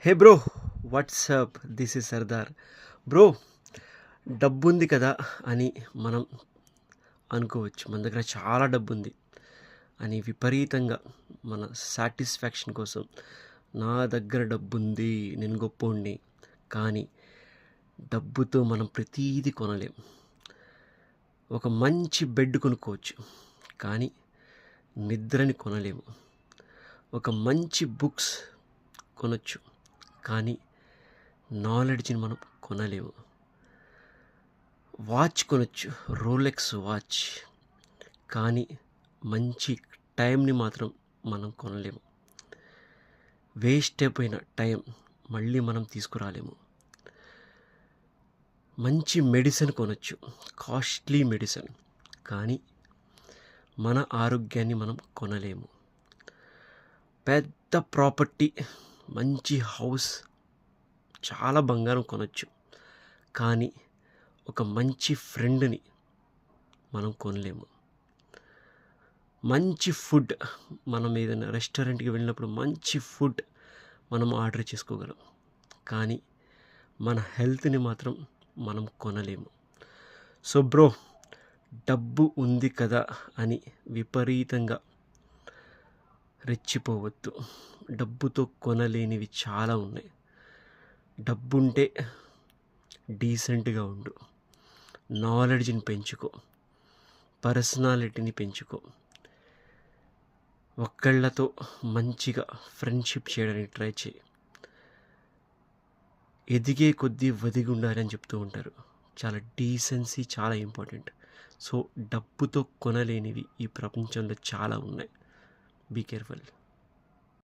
Hey bro what's up this is Sardar bro డబ్బు ఉంది కదా అని మనం అనుకోవచ్చు. మన దగ్గర చాలా డబ్బు ఉంది అని విపరీతంగా మన సాటిస్ఫాక్షన్ కోసం నా దగ్గర డబ్బు ఉంది నేను గొప్పోండి కానీ డబ్బుతో మనం ప్రతీది కొనలేం. ఒక మంచి బెడ్ కొనుక్కోవచ్చు కానీ నిద్రని కొనలేము. ఒక మంచి బుక్స్ కొనొచ్చు. కానీ నాలెడ్జ్ని మనం కొనలేము. వాచ్ కొనొచ్చు రోలెక్స్ వాచ్. కానీ మంచి టైంని మాత్రం మనం కొనలేము. వేస్ట్ అయిపోయిన టైం మళ్ళీ మనం తీసుకురాలేము. మంచి మెడిసిన్ కొనొచ్చు కాస్ట్లీ మెడిసిన్. కానీ మన ఆరోగ్యాన్ని మనం కొనలేము. పెద్ద ప్రాపర్టీ మంచి హౌస్ చాలా బంగారం కొనొచ్చు. కానీ ఒక మంచి ఫ్రెండ్ని మనం కొనలేము. మంచి ఫుడ్ మనం ఏదైనా రెస్టారెంట్కి వెళ్ళినప్పుడు మంచి ఫుడ్ మనం ఆర్డర్ చేసుకోగలం. కానీ మన హెల్త్ని మాత్రం మనం కొనలేము. సో బ్రో డబ్బు ఉంది కదా అని విపరీతంగా రెచ్చిపోవద్దు. డబ్బుతో కొనలేనివి చాలా ఉన్నాయి. డబ్బుంటే డీసెంట్గా ఉండు. నాలెడ్జ్ని పెంచుకో. పర్సనాలిటీని పెంచుకో. ఒక్కళ్ళతో మంచిగా ఫ్రెండ్షిప్ చేయడానికి ట్రై చేయి. ఎదిగే కొద్దీ వదిగి ఉండాలని చెప్తూ ఉంటారు. చాలా డీసెన్సీ చాలా ఇంపార్టెంట్. సో డబ్బుతో కొనలేనివి ఈ ప్రపంచంలో చాలా ఉన్నాయి. Be careful.